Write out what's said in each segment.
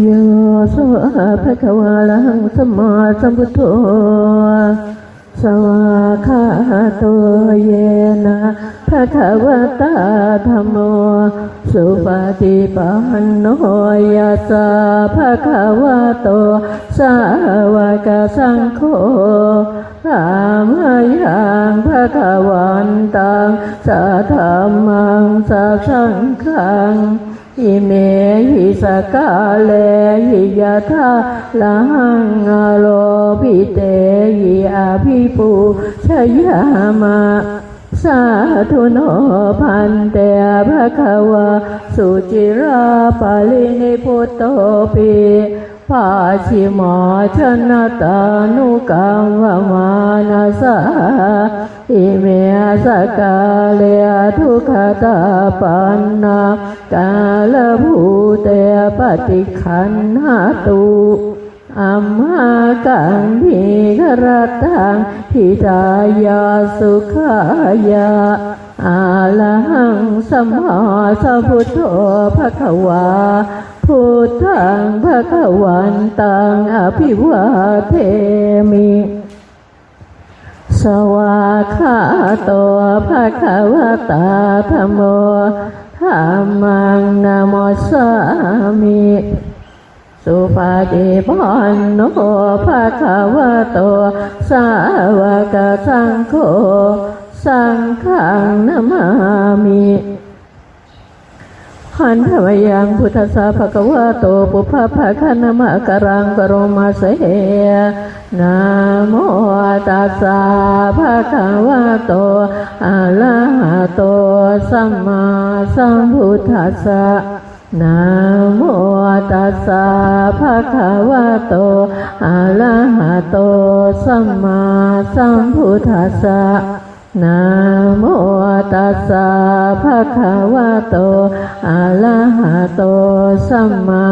โยโสภะคะวาลังสมมาสัมพุทโธสวากขาโตเยนะภะคะวะตาธรรมโมสุปฏิปันโนยัสสะภะคะวะโตสาวกสังโฆธรรมยังภะคะวันตังสัทธรรมังสัสสังฆัง อิเมหิสกาเลหิยะทาลังอโลภิเตหิอาภิปูชยามะสาธุโนพันเตภะคะวะสุจิราปาลินิพุตโตปิาชิมอชนะตานุกัมวมานาสาอิเมสกาเลทุขตาปันนากาลภูเตปฏิขันหาตุอัมหากังพิกรตังพิทายาสุขายา อาลังสมมาสัมพุทโธภะคะวาพุทธังภะคะวันตังอภิวาเทมิ สวากาโตภะคะวะตาธรรมโมธรรมังนาโมสามิสุปฏิปันโนภะคะวะโตสาวกสังโฆ สังฆังนามามิหันธวยังพุทธสาภะควะโตปุพพะภะคะนะมะกะรังกะโรมาเสนะโมตัสสะภะคะวะโตอะระหะโตสัมมาสัมพุทธัสสะนะโมตัสสะภะคะวะโตอะระหะโตสัมมาสัมพุทธัสสะ นะโมตัสสะภะคะวะโต อะระหะโต สัมมา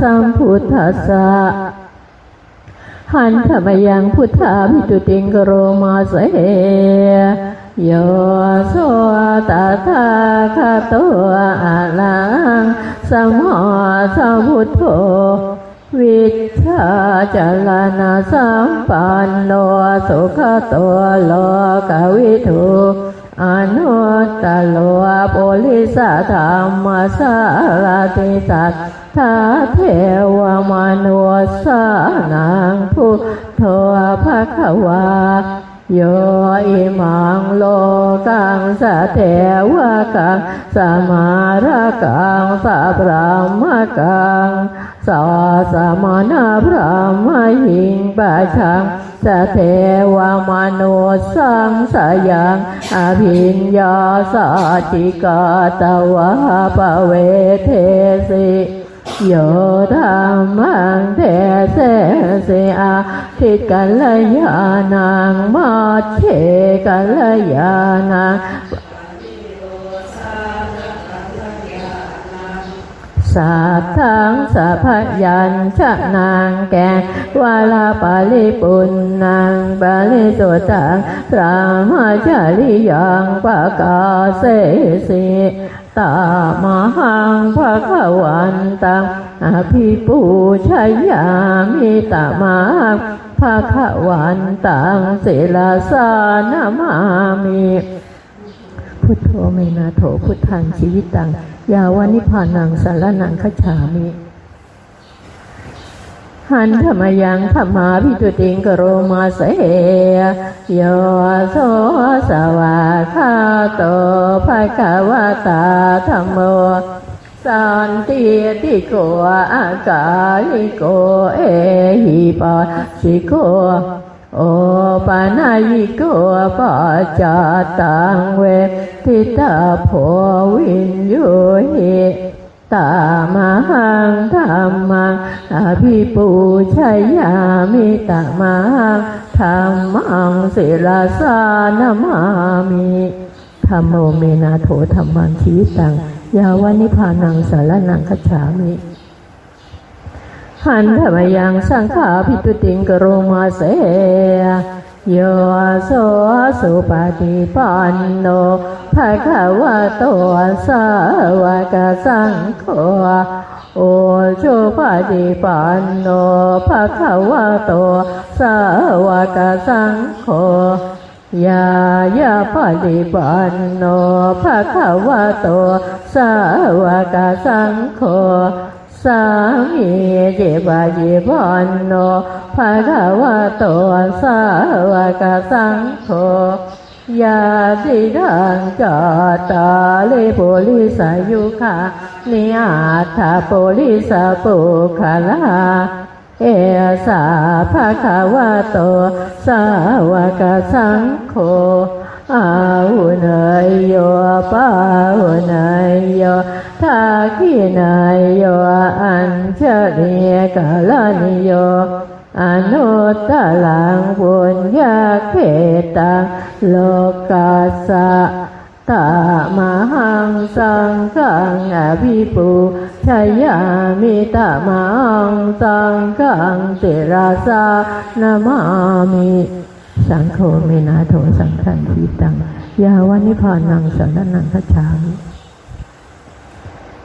สัมพุทธัสสะหันธรรมยังพุทธาพิจุติงกโรมาเสโยโสตถาคาโตอะลังสัมมาสัมพุทโธ วิชาจารณาสัมปันโนสุขโตโลกวิถูอนุตตโลปุริสธรรมสารติสัตธาเทวมนุสานังพุทโธภควา โยอิมังโลกังสะเทวะกังสมาระกังสัพพะมะกังสาสมนาพระมหิงปะชังสะเทวมนุสังสยังอภิญญาสัจิกาตวะปะเวเทสิโยธรรมังเทเสเสอา ทิกัลยาณังมาเชกัลยาณังสัทธังสัพยัญชนะแกวาลาปาลิปุณนังปาลิสุตังพระมาจาริยังปะกาเสสิตามหังภะคะวันตังอภิปูชยามิตามา ภะควันตังศิลาสานามามิพุทโธเมนาโถพุทธังชีวิตัง ยาวานิพพานังสารนังคจฉามิหันธรรมยังธรรมาพิจุติงกโรมาเสโยโสสวาคาโตภะคะวะตาธรรมโม สันติติโกอากาลิโกเอหิปัสสิโกโอปานายิโกปัจจตังเวทิตาโพวินโยหิตามหังธรรมังอภิปูชยามิตามังธรรมังศิลาสานามามิธรรมโมเมนาโถธรรมังชีตัง ยาวานิพานังสารนังคจฉามิหันธรรมยังสังขาพิตุติงกโรมาเสโยโสสุปฏิปันโนภะคะวะโตสาวกสังโฆโอโชปฏิปันโนภะคะวะโตสาวกสังโฆ ยายาปฏิปันโนภะคะวะโต สาวกสังโฆสามีเจปะเจปันโนภะคะวะโต สาวกสังโฆยาสิทังจตาเลปุริสายุขานิอาถาปุริสปุคลา เอสาภะคะวะโต สาวกสังโฆอาหุเนยโยปาหุเนยโยทาคิเนยโยอัญชลีกาลนิโยอนุตตลังบุญญาเขตังโลกัสสะ ตามหังสังฆังอภิปุชยามิตามังสังฆังเตระสานามามิสังโฆเมนาโถสังฆันทีตังยาวานิพานังสันนังคัจามิ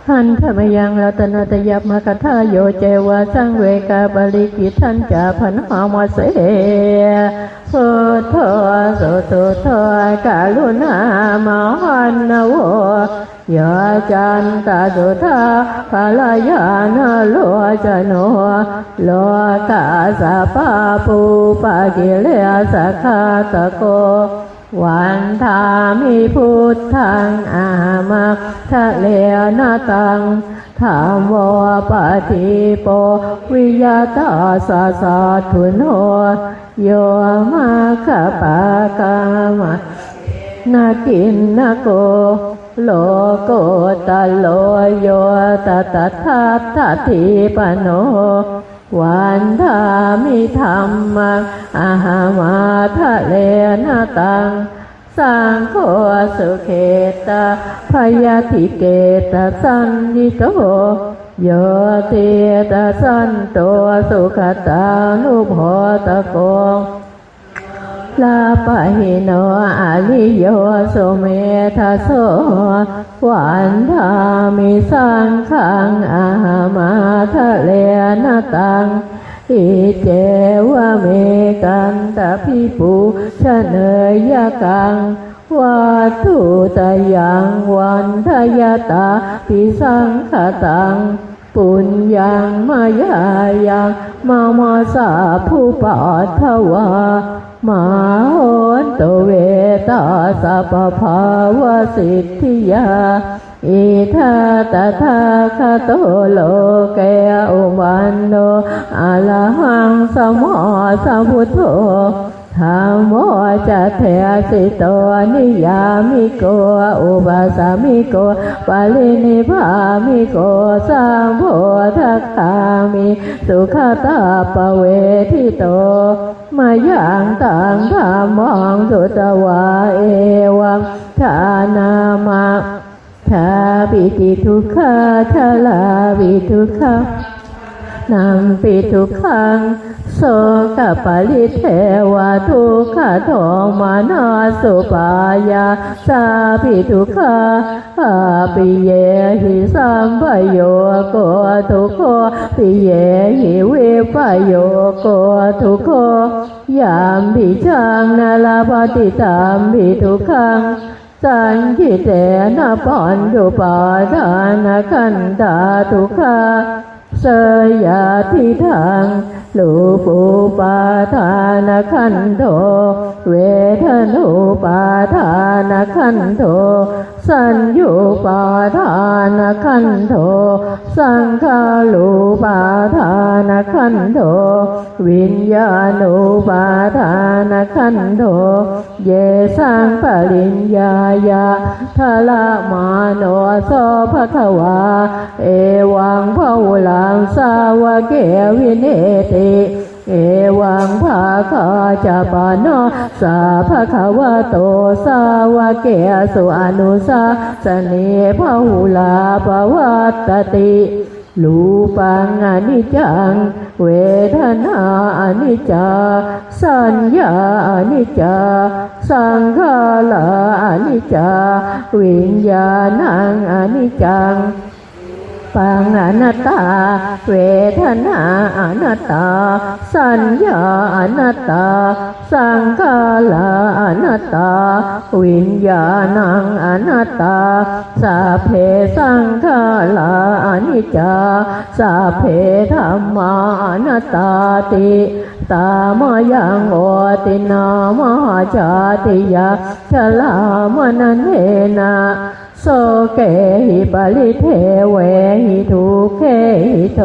หันธรรมยังรัตนตยับมกทาโยเจวะสังเวกาบาลิกิทันจาพันหามาเสพุทโธสุตุโธกาลุณามหันนโวยาจันตาสุธาภาลายานโลจโนโลกาสาปาปูปากิเลสคาตะโก วันทามิพุทธังอามาทะเลนาตังธรรมโมปฏิโปวิยตาสาสาทุนโนโยมาคปากามะนากินนาโก โลโกตะโลโยตะตถาทัตถิปโน วันธามิธรรมะอาหามาทะเลนาตังสังโฆสุเขตาพยาธิเกตสันนิโตโยเตตสันโตสุขตานุโพตโก ลาปะหิโนอาลิโยสุเมทาโสวันธามิสังขังอาหามาทะเลนาตังอิเจวะเมกันตะพิปูชะเนยยะกังวัตุตยังวันทยตาปิสังขตัง ปุญญังมายายังมามาสาผู้ปาทวามาโหนตเวตาสัพพาวสิทธิยาอิทาตถาคโตโลเกอุวันโนอะระหังสมอสัมพุทโธ ธรรมโมจะเทสิโตนิยามิโกอุปาสามิโกปาลินิพามิโกสัมโพธคามิสุขตาปเวทิโตมายังตังธรรมังสุตวาเอวังทานามาชาปิติทุกขาชาลาวิทุกขานังปิทุกขัง โสกปาลิเทวะทุกขโทมานาสุปายาสาปิทุกขาอาปิเยหิสัมปโยโกทุกโคปิเยหิวิปโยโกทุกโคยามปิจังนาลาปฏิตามปิทุกขังสังคิเตนะปันดุปาทานะขันตาทุกขา สยาทิทังลูปูปาทานะขันโท เวทนุปาทานะขันโท สัญญูปาทานะขันโท สังขารูปาทานะขันโท วิญญาณุปาทานะขันโท เยสังปริญญายาทะละมาโนโสภะคะวา เอวังภาวลังสาวเกวินเติเอวังภาคาจปานาสาภะคะวะโตสาวะเกสุอนุสาสเนภาหุลาภวัตติรูปังอนิจจัง เวทนาอนิจจา สัญญาอนิจจา สังขารอนิจจา วิญญาณังอนิจจัง ปังอนัตตา เวทนาอนัตตา สัญญาอนัตตา สังขารอนัตตา วิญญาณังอนัตตาสัพเพสังขารอนิจจาสัพเพธรรมาอนัตตาติตามยังโอตินามหาจาติยาชลามนันเทนะ โสเกหิปริเทเวหิทุเกหิโท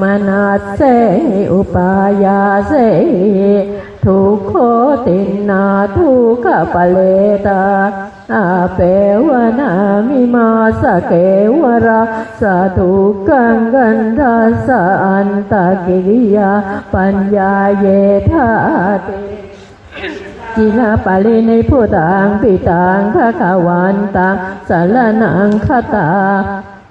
มนัสเสหิอุปายาเสหิทุกโคตินาทุกขปะเลตาอาเปวนามิมาสเกวราสาธุกังกันทัสอันตกิริยาปัญญาเยธาติ จินาปาลิในผู้ตังปิตังภะคะวันตังสารนังคตา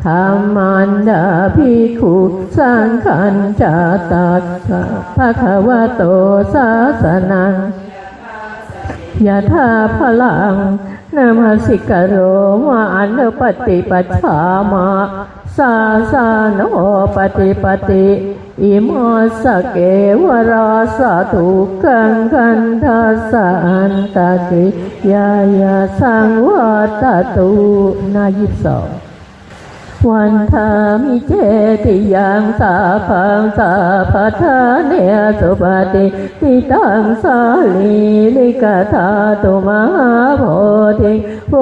ธรรมันดาภิกขุสังขันจาตัสสะภะคะวะโตสาสนังยะธาพลังนามาสิกโรวานปฏิปัชฌามา สาสาโนปฏิปฏิอิโมสเกวราสาทุกังกันทัสสะอันตะกิยายาสังวัตตุนายิบสอง วันธามิเจติยังสาพังสาพัทาเนสุปฏิติตังสาลีลิกธาตุมหาโพธิโพ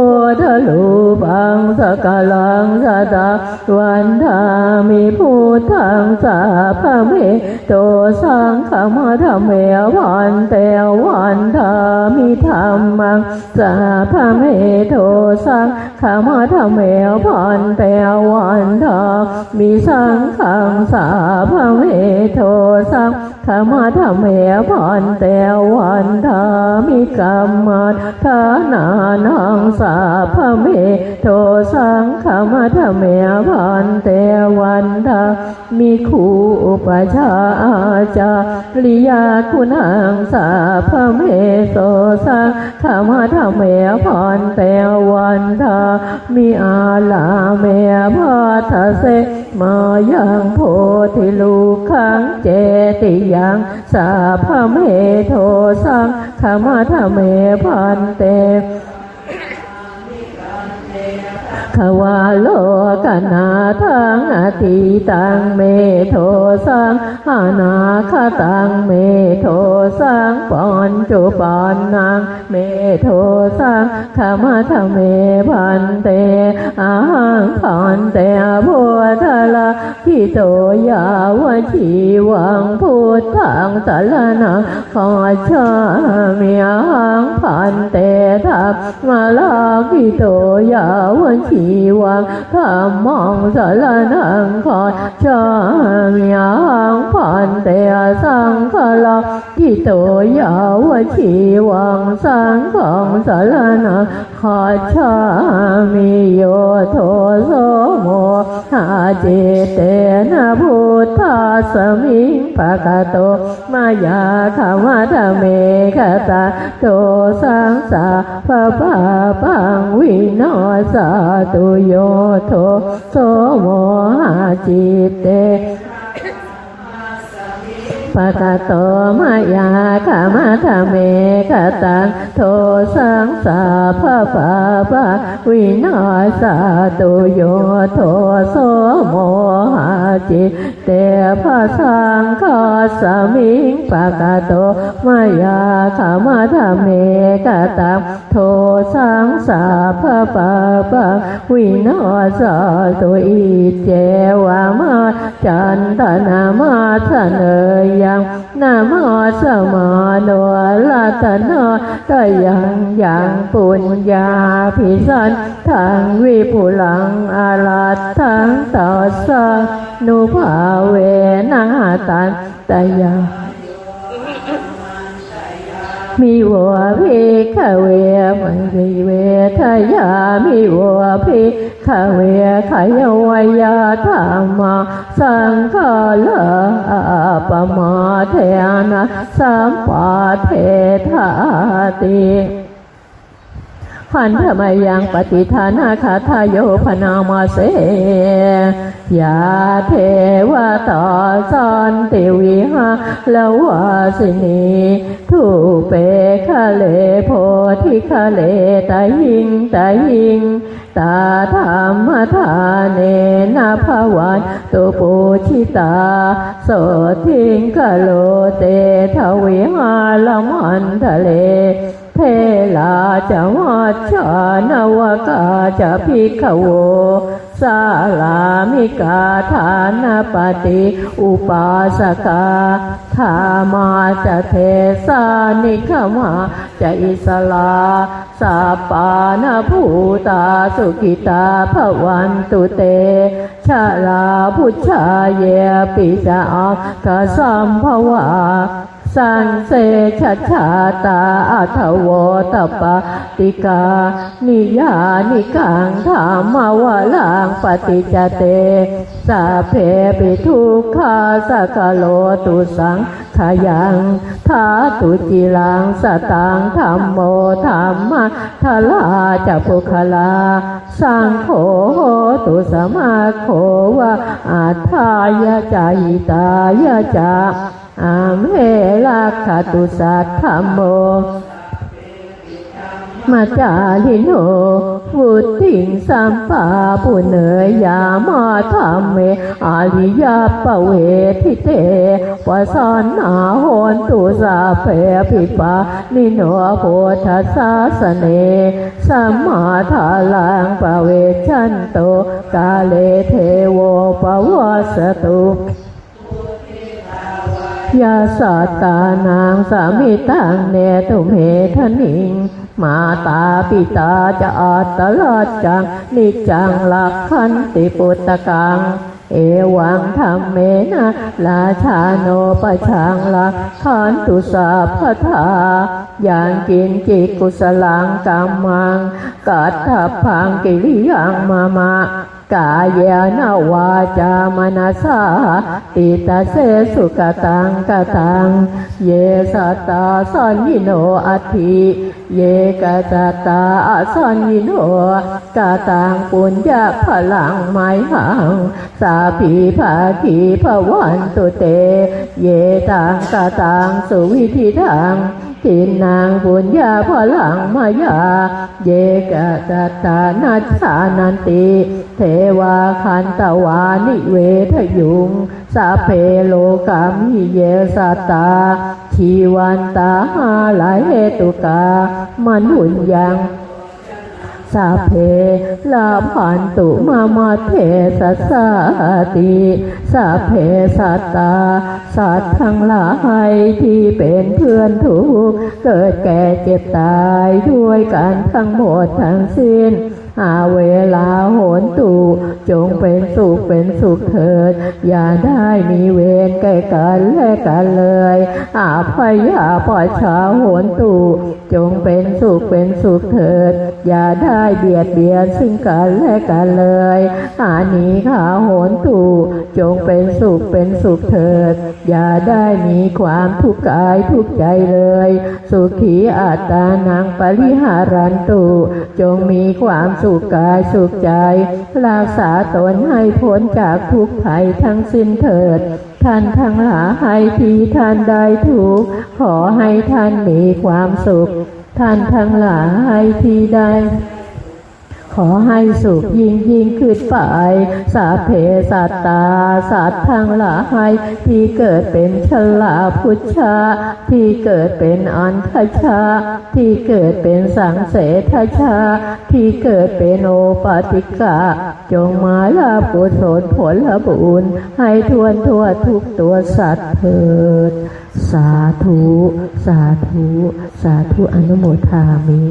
ธลูปังสกลังสตาวันธามิพุทธังสาพะเมโตสังขมาธรรมเมวันเตวันธามิธรรมังสาพะเมโตสังขมาธรรมเมวันเตววันธามิสังขังสาพะเมโทสังขมาธรรมเมวันเตวันธามิกรรมัฐานานังสาพะเมโทสังขมาธรรมเมวันเตวันธามิคูอุปชฌาจาริยาคุณังสาพะเมโส สังขมธรรมเมวันเตวันธามีอาลาเมพาทะเสมายังโพธิลูกขังเจติยังสาพเมโทสังธรรมธรรมเมพันเต วาโลกนาทังอติตังเมโทสังอานาคตังเมโทสังปอนจุปอนนางเมโทสังขมาธเมพันเตอาหังพันเตพุทธละพิโตยาวชีวังพุทธังสารนังขอชามีอาหังพันเตทัพมาลาพิโตยาวชีวังธรรมังสารนังขอชามีอาหังพันเตสังฆลาพิโตยาวชีวังสังฆังสารนังขอชามิโยโทโสโมหาจิเตนะพุทธาสมิงปะกะโตมายาขมาธเมฆตาโตสังสาพะปะปังวินาสาตโยโทโสโมหาจิเต ปะกะโตมายาขมาธเมกตังโทสังสาพะปะปะวินาสาตุโยโทโสโมหะจิเตภะสังฆาสมิงปะกะโตมายาขมาธเมกตังโทสังสาพะปะปะวินาสาตุอิเจวามาจันตนามาทะเนยยังนามสมาโนรัตนาตยังยังปุญญาภิสันทังวิปุลังอาลัตทังต่อสนุภาเวนาตันตยัง มีวัวพิขเวมังวิเวทยามีวัวพิขเวขยวยาธรรมะสังฆาลาปมาเทนะสัมปาเทธาติ ขันธมยังปฏิทานาคาทายโยพนามาเสยาเทวตาสันติวิหาลวาสินีทุเปคะเลโพธิคะเลตาหิงตาหิงตาธรรมทานเนนาภวันตุปูชิตาโสทิงกะโลเตทวิหาลมันทะเล เทลาจะวัชชานวกาจะพิกขโวสาลามิกาฐานปฏิอุปาสกาธามาจะเทสานิขมาจะอิสลาสาปานภูตาสุกิตาภวันตุเตชาลาพุชชาเยปิจาคสัมภวา สันเสชัชาตาอัทวตปะติกา นิยานิกังธรรมวลังปฏิจจเตสาเพปิทุกขาสกโลตุสังขยังทาตุจิลังสตังธรรมโมธรรมะทลาจะปุคลา สังโฆโหตุสมาโขวะอัฏฐายะจายิตายะจา อามเหลักขตุสัทธมโมมาจาลิโนวุติงสัมปาปุเนยยามาธรรมเมอาริยาปเวทิเตวสันนาโหนตุสาเพปิปานิโนโพธัสสะสเนสัมมาทาลังปเวชันโตกาเลเทโวปวัสตุ ยาสัตตานางสามิตังเนตุเมทนิง มาตาปิตาจะอัตลอดจัง นิจังลักขันติปุตตะกังเอวังธรรมเมนะลาชาโนปชังลักขันตุสาพทาอย่างกินจิกุสลังกัมมัง กัตถพังกิริยังมามะ กายนาวาจามนาสาติตาเสสุกตังกตัง เยสัตตาสัญญิโนอัติเยกตัตตาสัญญิโนกตังปุญญาพลังไมหังสาพีภาคีภวันตุเต เยตังกตังสุวิธิทัง ทินนางบุญญาพลังมายา เยกะตัตานัชานันติ เทวาคันตวานิเวทยุงสาเพโลกามหิเยสตตาชีวันตาหาหลายเหตุกามนุญยัง สาเพลาพันตุมามาเทสัสาติสาเพสัตตา สัตว์ทั้งหลายที่เป็นเพื่อนทุกเกิดแก่เจ็บตายด้วยกันทั้งหมดทั้งสิ้นอาเวลาโหน ตูจงเป็นสุขเป็นสุขเถิด อย่าได้มีเวรแก่กันและกันเลยอาพยาปอชาโหนตูจงเป็นสุขเป็นสุขเถิด อย่าได้เบียดเบียนซึ่งกันและกันเลยอานีขาโหนตูจงเป็นสุขเป็นสุขเถิด อย่าได้มีความทุกข์กายทุกข์ใจเลย สุขีอัตตานังปริหารันตุจงมีความสุขกายสุขใจรักษาตนให้พ้นจากทุกภัยทั้งสิ้นเถิด ท่านทั้งหลายที่ท่านได้ทุกข์ขอให้ท่านมีความสุข ท่านทั้งหลายที่ได้ ขอให้สุขยิ่งยิ่งขึ้นไป สาเพสัตตาสัตว์ทั้งหลายที่เกิดเป็นชลาพุชชา ที่เกิดเป็นอันทชา ที่เกิดเป็นสังเสทชา ที่เกิดเป็นโอปาติกะจงมาลาบุญผลผลบุญ ให้ทวนทั่วทุกตัวสัตว์เถิด สาธุ สาธุ สาธุอนุโมทามิ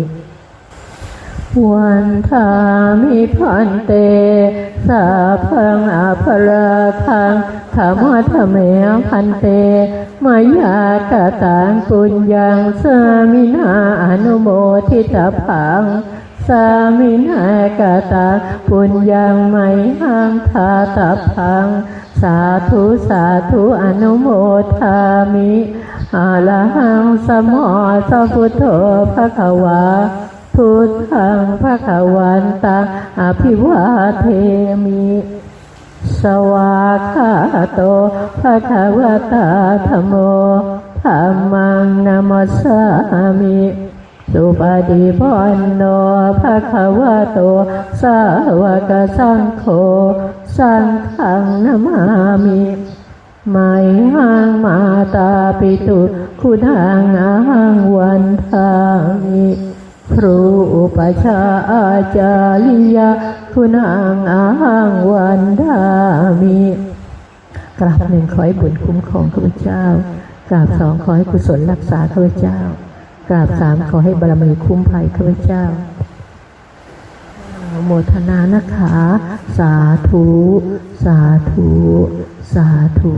วันทามิพันเตสาพังอาภราคังธรรมะธรรมะพันเตมายากตังปุญญังสามินาอนุโมทิตาพังสามินากตาปุญญังไมหังทาตาพัง สาธุสาธุอนุโมทามิอาลหังสมอสัพพุทโธภะคะวา พุทธังภะคะวันตังอภิวาเทมิ สวากาโตภะคะวตาธโมธัมมังนามัสสามิสุปฏิปันโนภะคะวะโต สาวกสังโฆ สังฆังนามามิไมหังมาตาปิตุ คุณังอาหังวันทามิ ครูอุปชาอาจาริยาคุณังอางวันทามิกราบหนึ่งขอให้บุญคุ้มครองข้าพเจ้ากราบสองขอให้กุศลรักษาข้าพเจ้ากราบสามขอให้บารมีคุ้มภัยข้าพเจ้าโมทนานะคะ สาธุ สาธุ สาธุ